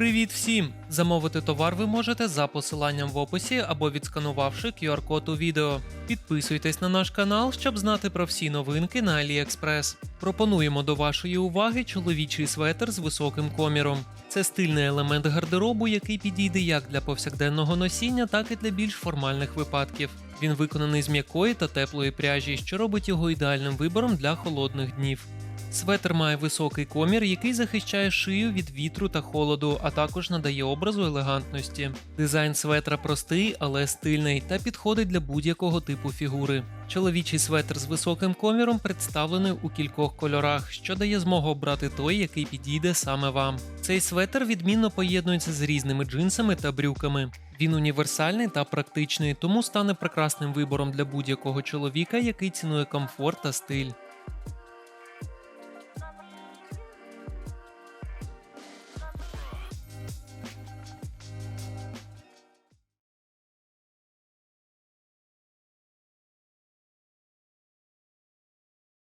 Привіт всім! Замовити товар ви можете за посиланням в описі або відсканувавши QR-код у відео. Підписуйтесь на наш канал, щоб знати про всі новинки на AliExpress. Пропонуємо до вашої уваги чоловічий светр з високим коміром. Це стильний елемент гардеробу, який підійде як для повсякденного носіння, так і для більш формальних випадків. Він виконаний з м'якої та теплої пряжі, що робить його ідеальним вибором для холодних днів. Светр має високий комір, який захищає шию від вітру та холоду, а також надає образу елегантності. Дизайн светра простий, але стильний та підходить для будь-якого типу фігури. Чоловічий светр з високим коміром представлений у кількох кольорах, що дає змогу обрати той, який підійде саме вам. Цей светр відмінно поєднується з різними джинсами та брюками. Він універсальний та практичний, тому стане прекрасним вибором для будь-якого чоловіка, який цінує комфорт та стиль.